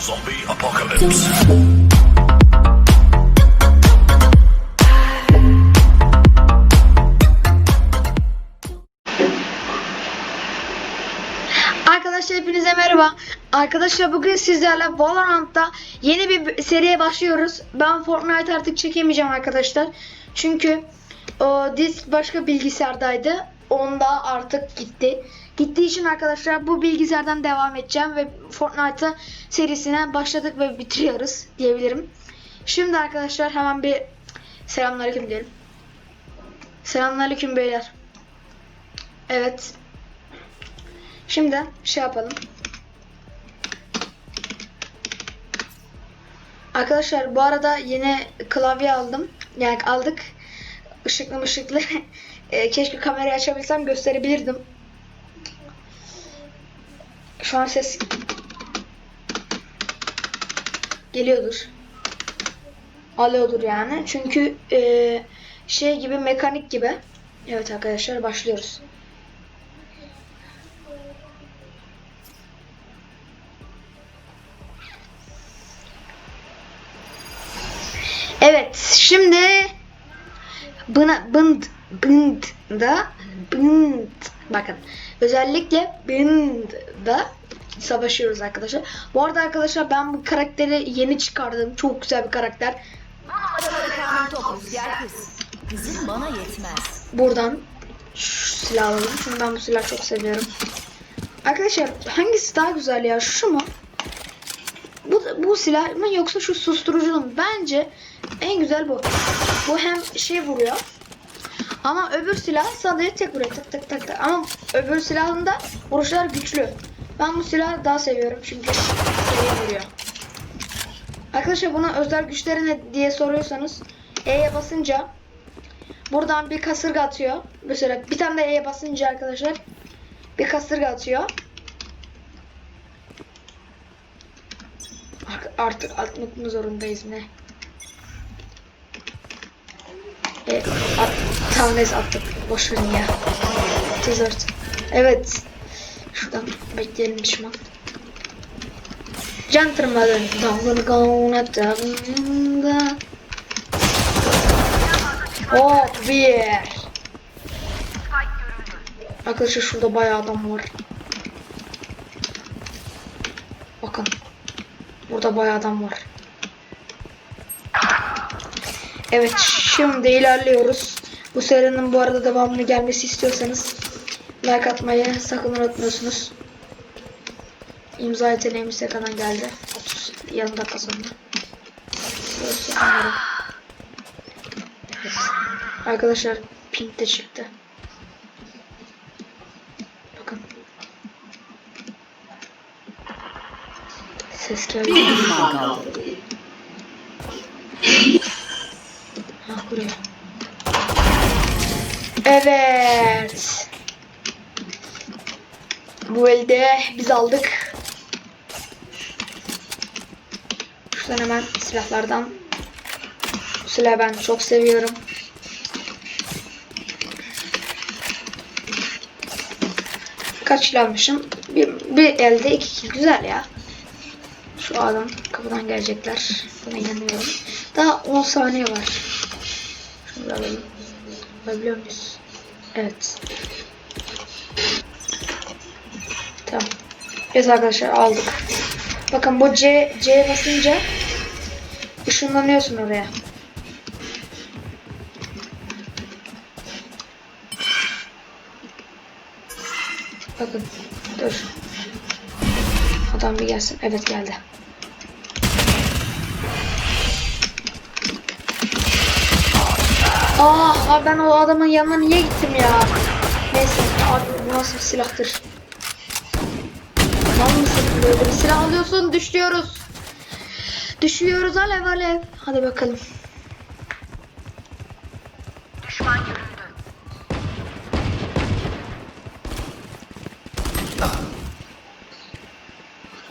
Zombie apocalypse. Arkadaşlar hepinize merhaba. Arkadaşlar bugün sizlerle Valorant'ta yeni bir seriye başlıyoruz. Ben Fortnite artık çekemeyeceğim arkadaşlar. Çünkü o disk başka bilgisayardaydı. Onda artık gitti. Gittiği için arkadaşlar bu bilgisayardan devam edeceğim ve Fortnite serisine başladık ve bitiriyoruz diyebilirim. Şimdi arkadaşlar hemen bir selamünaleyküm diyelim. Selamünaleyküm beyler. Evet. Şimdi şey yapalım. Arkadaşlar bu arada yeni klavye aldım. Yani aldık. Işıklı ışıklı. E, keşke kamerayı açabilsem gösterebilirdim. Şu an ses geliyordur. Alıyordur yani. Çünkü e, şey gibi mekanik gibi. Evet arkadaşlar başlıyoruz. Evet, şimdi bına bınd bınd da bınd bakın özellikle bınd da savaşıyoruz arkadaşlar. Bu arada arkadaşlar ben bu karakteri yeni çıkardım. Çok güzel bir karakter. Bana yetmez. Buradan şu silahı alalım. Çünkü ben bu silahı çok seviyorum. Arkadaşlar hangisi daha güzel ya? Şu mu? Bu, bu silah mı yoksa şu susturuculu mu? Bence en güzel bu. Bu hem şey vuruyor. Ama öbür silah sadece tek vuruyor. Tak tak tak tak. Ama öbür silahın da vuruşlar güçlü. Ben bu silahı daha seviyorum çünkü seri vuruyor. Arkadaşlar bunun özel güçleri ne diye soruyorsanız E'ye basınca buradan bir kasırga atıyor. Mesela bir tane de E'ye basınca arkadaşlar bir kasırga atıyor. Ar- Artık atmak mı zorundayız ne? E, at, tamam neyse attık. Boş verin ya. Tezört. Evet. Şuradan bekleyelim düşman. Gentleman dalgın gonna dalgında. Hop bir. Arkadaşlar şurada bayağı adam var. Bakın. Burada bayağı adam var. Evet şimdi ilerliyoruz. Bu serinin bu arada devamını gelmesi istiyorsanız like atmayı sakın unutmuyorsunuz. İmza yeteneğimiz yakadan geldi. 30 yarım dakika sonra. Evet. Arkadaşlar pink de çıktı. Bakın. Ses geldi. Ha buraya. Evet. Bu elde biz aldık. Şuradan hemen silahlardan. Bu silahı ben çok seviyorum. Kaç almışım? Bir, bir elde iki kilo. Güzel ya. Şu adam kapıdan gelecekler. Buna inanıyorum. Daha 10 saniye var. Şunu alalım. Alabiliyor muyuz? Evet. Tamam. Evet arkadaşlar aldık. Bakın bu C, C basınca ışınlanıyorsun oraya. Bakın. Dur. Adam bir gelsin. Evet geldi. Ah ben o adamın yanına niye gittim ya? Neyse abi bu nasıl bir silahtır? Böyle bir silah alıyorsun düşüyoruz. Düşüyoruz alev alev. Hadi bakalım.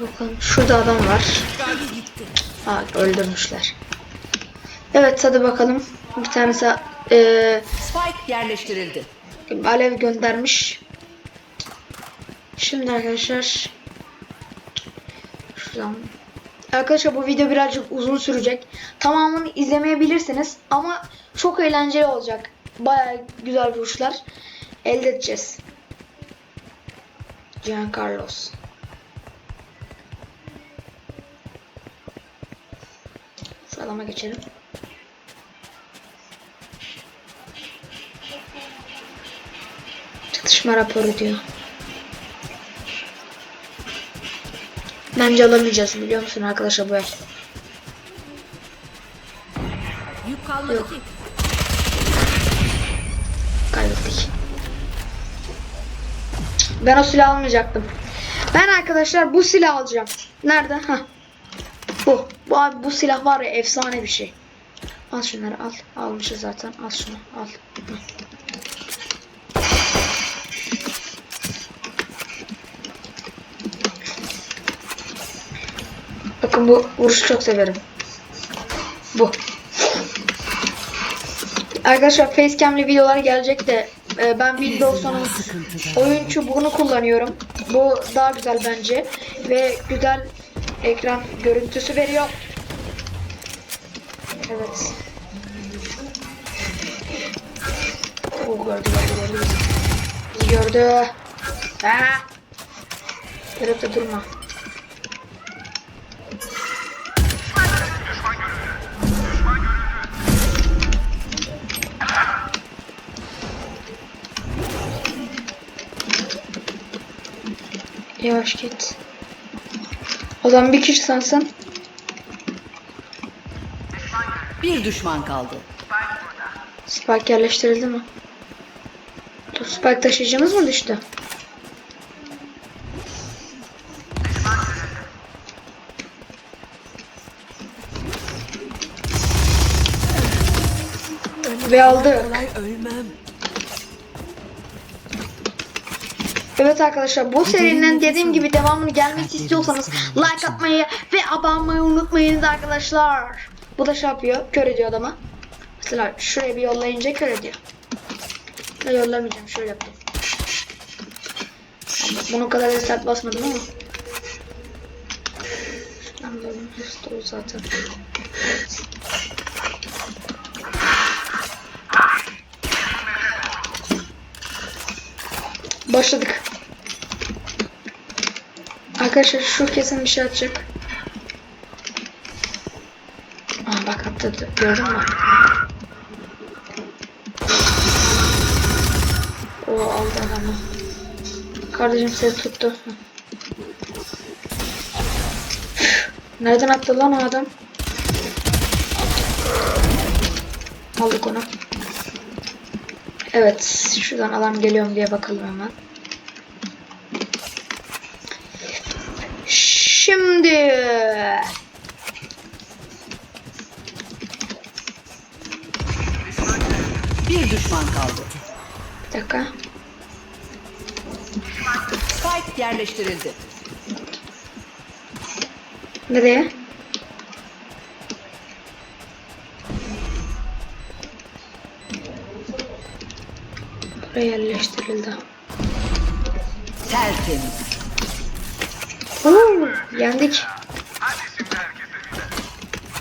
Bakalım şurada adam var. Ha öldürmüşler. Evet hadi bakalım. Bir tanesi eee Spike yerleştirildi. alev göndermiş. Şimdi arkadaşlar şuradan Arkadaşlar bu video birazcık uzun sürecek. Tamamını izlemeyebilirsiniz ama çok eğlenceli olacak. Baya güzel vuruşlar elde edeceğiz. Giancarlos. Şu adama geçelim. Çatışma raporu diyor. Bence alamayacağız biliyor musun arkadaşlar bu el. Yok. Kaybettik. Ben o silahı almayacaktım. Ben arkadaşlar bu silah alacağım. Nerede? Ha. Bu. Bu abi bu silah var ya efsane bir şey. Al şunları al. Almışız zaten. Al şunu al. Bakın bu vuruşu çok severim. Bu. Arkadaşlar facecam'li videolar gelecek de e, ben Windows'un oyun çubuğunu kullanıyorum. Bu daha güzel bence ve güzel ekran görüntüsü veriyor. Evet. O gördü gördü gördü bizi. Görüp de durma. Yavaş git. Adam bir kişi sensin. Bir düşman kaldı. Spike yerleştirildi mi? Dur Spike taşıyıcımız mı düştü? Ve aldı. Evet arkadaşlar bu serinin dediğim gibi devamını gelmesi istiyorsanız like atmayı ve abone olmayı unutmayınız arkadaşlar. Bu da şey yapıyor. Kör ediyor adama. Mesela şuraya bir yollayınca kör ediyor. Ne yollamayacağım şöyle yapayım. Bunu kadar da sert basmadım ama. Şuradan böyle zaten. Başladık. Arkadaşlar şu kesin bir şey atacak. Aa bak attı. Gördün mü? O aldı adamı. Kardeşim seni tuttu. Nereden attı lan o adam? Aldık onu. Evet, şuradan alan geliyorum diye bakalım hemen. Şimdi Bir düşman kaldı. bir dakika. Spike yerleştirildi. Nereye? Buraya yerleştirildi. Tertemiz. Oo, yendik.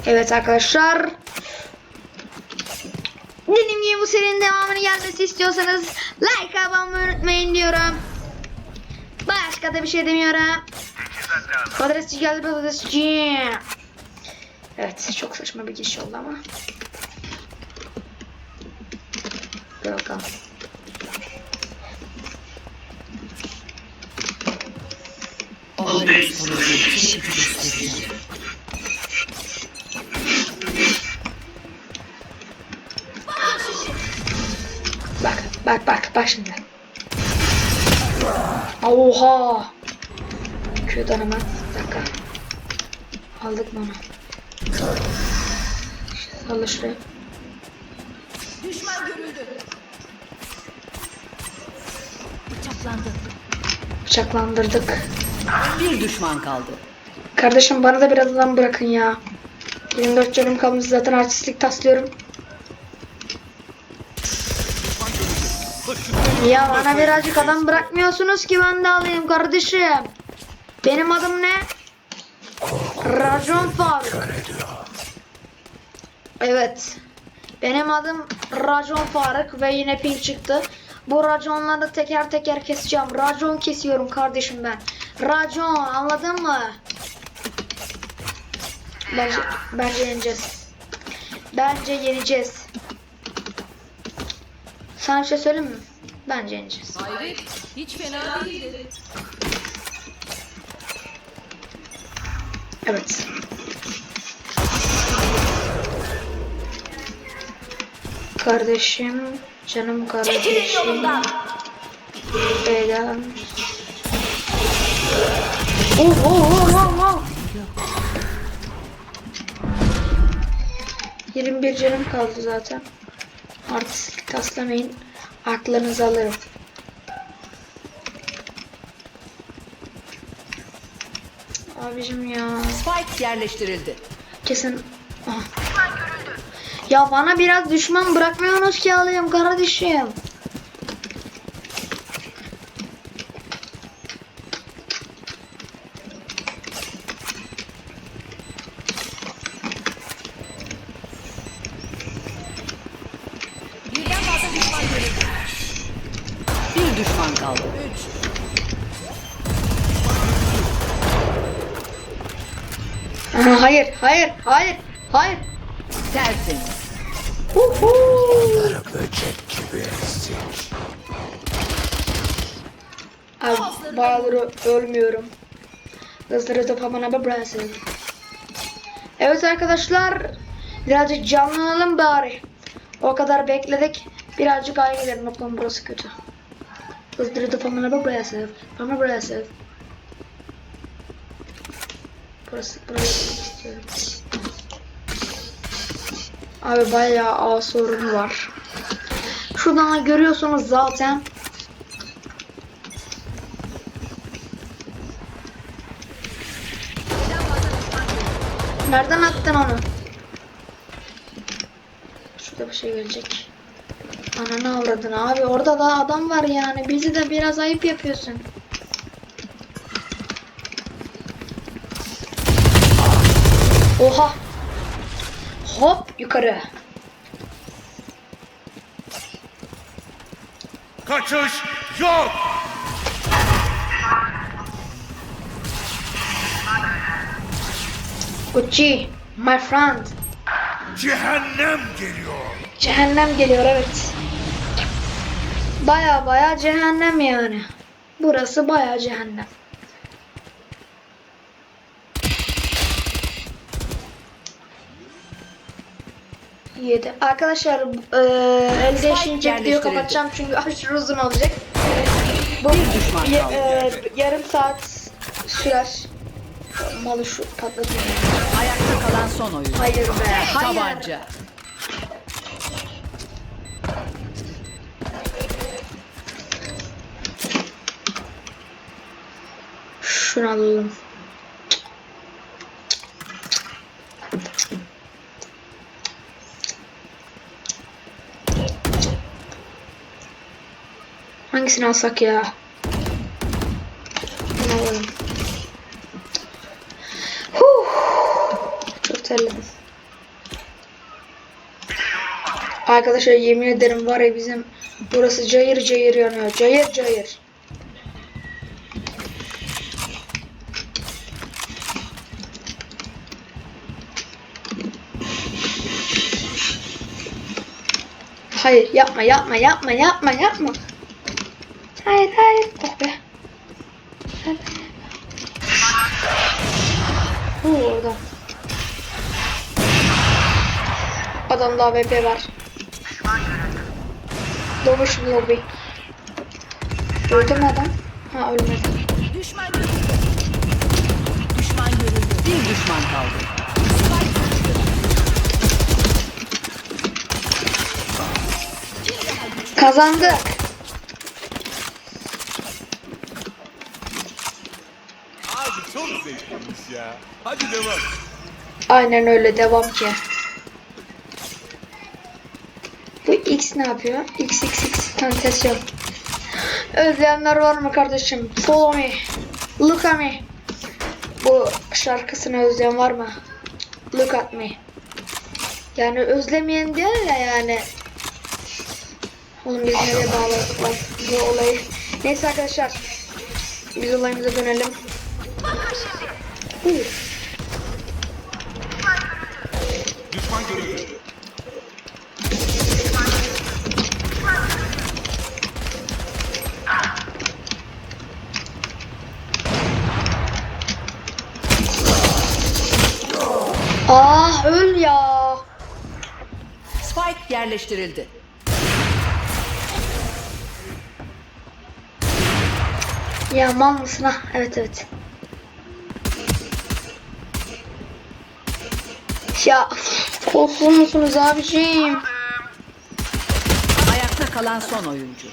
Evet arkadaşlar. Dediğim gibi bu serinin devamını gelmesi istiyorsanız like abone unutmayın diyorum. Başka da bir şey demiyorum. Patatesçi geldi patatesçi. Evet çok saçma bir giriş oldu ama. Bakalım. Bak bak bak bak şimdi. Oha. Hemen. Bir dakika. Aldık mı onu? Salla şuraya. Düşman görüldü. Bıçaklandı. Bıçaklandırdık. Bir düşman kaldı. Kardeşim bana da biraz adam bırakın ya. 24 canım kalmış zaten artistlik taslıyorum. Ya bana birazcık adam bırakmıyorsunuz ki ben de alayım kardeşim. Benim adım ne? Racon Faruk. Evet. Benim adım Racon Faruk ve yine ping çıktı. Bu raconları teker teker keseceğim. Racon kesiyorum kardeşim ben. Racon anladın mı? Bence, bence yeneceğiz. Bence yeneceğiz. Sana bir şey söyleyeyim mi? Bence yeneceğiz. Hayret, hiç fena değildi. Evet. Kardeşim, canım kardeşim. yolumdan. Beyler. Oh oh oh oh oh. 21 canım kaldı zaten. Artistlik taslamayın. Aklınızı alırım. Abicim ya. Spike yerleştirildi. Kesin. Ah. Ya bana biraz düşman bırakmıyorsunuz ki alayım kardeşim. Bir düşman kaldı. Üç. Aha, hayır, hayır, hayır, hayır. Tertemiz. Uhu. Abi bayağıdır ölmüyorum. Hızları da bana bırakın. Evet arkadaşlar. Birazcık canlanalım bari. O kadar bekledik. Birazcık ayrı gidelim. Bakalım burası kötü. Hızları da bana bırakın. Bana bırakın. Burası, burası istiyorum. Abi bayağı ağ sorunu var. Şuradan görüyorsunuz zaten. Nereden attın onu? Şurada bir şey gelecek. Ananı avradın abi. Orada da adam var yani. Bizi de biraz ayıp yapıyorsun. Oha. Yukarı. Kaçış yok. Gucci, my friend. Cehennem geliyor. Cehennem geliyor evet. Baya baya cehennem yani. Burası baya cehennem. Yedi. Arkadaşlar eee el değişince videoyu kapatacağım çünkü aşırı uzun olacak. Bu Bir eee, yarım saat sürer. Malı şu patlatayım. Ayakta kalan son oyun. Hayır be. Hayır. Tabanca. Şunu alalım. Hangisini alsak ya? Çok terledim. Arkadaşlar yemin ederim var ya bizim burası cayır cayır yanıyor. Cayır cayır. Hayır yapma yapma yapma yapma yapma. Hayır hayır. Oh be. Huu orada. Adamda AWP var. Doğmuş bir lobi. Öldü mü adam? Ha ölmedi. Düşman görüldü. Düşman görüldü. Bir düşman kaldı. Kazandık. Abi çok zevkliymiş ya. Hadi devam. Aynen öyle devam ki. Bu X ne yapıyor? X X X tentasyon. Özleyenler var mı kardeşim? Follow me. Look at me. Bu şarkısını özleyen var mı? Look at me. Yani özlemeyen diyor ya yani. Oğlum biz nereye bağladık bu olayı. Neyse arkadaşlar. Biz olayımıza dönelim. Düşman görüldü. Ah öl ya. Spike yerleştirildi. Ya mal mısın ha? Evet evet. Ya korkur musunuz abiciğim? Ayakta kalan son oyuncu.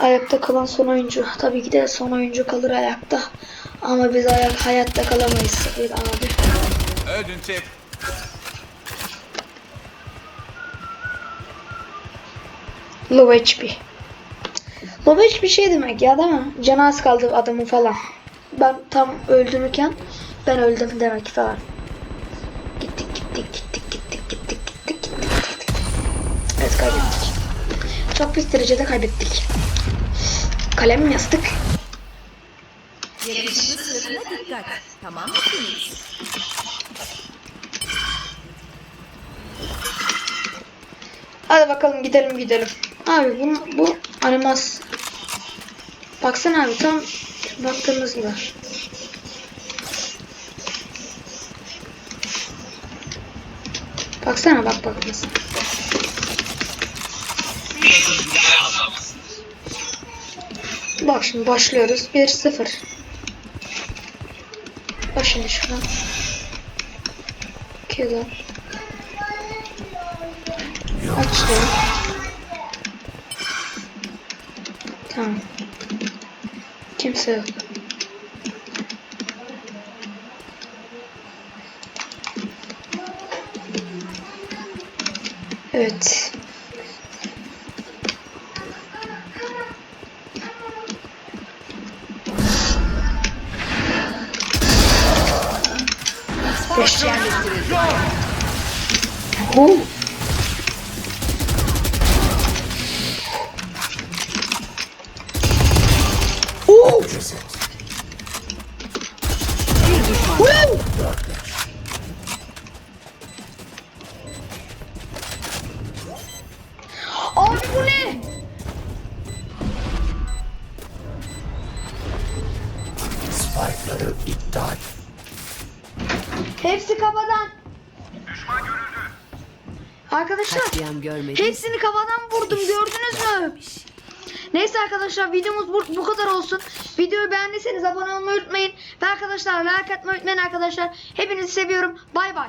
Ayakta kalan son oyuncu. Tabii ki de son oyuncu kalır ayakta. Ama biz ayak hayatta kalamayız bir abi. Öldün tip. Low HP. Low HP şey demek ya değil mi? Canı az kaldı adamın falan. Ben tam öldürürken ben öldüm demek falan. Pis derecede kaybettik. Kalem yastık. Yakışıklı sırrına dikkat. Tamam mı Phoenix? Hadi bakalım gidelim gidelim. Abi bu, bu animas. Baksana abi tam baktığımız gibi. Baksana bak bak nasıl. Bak şimdi başlıyoruz. 1-0. Bak şimdi şuradan. Q'dan. Açtım. Tamam. Kimse yok. Evet. Spike yerleştirildi. Oh. Oh. Bir Katliam görmedim. hepsini kafadan vurdum gördünüz mü? Neyse arkadaşlar videomuz bu, bu kadar olsun. Videoyu beğendiyseniz abone olmayı unutmayın. Ve arkadaşlar like atmayı unutmayın arkadaşlar. Hepinizi seviyorum. Bay bay.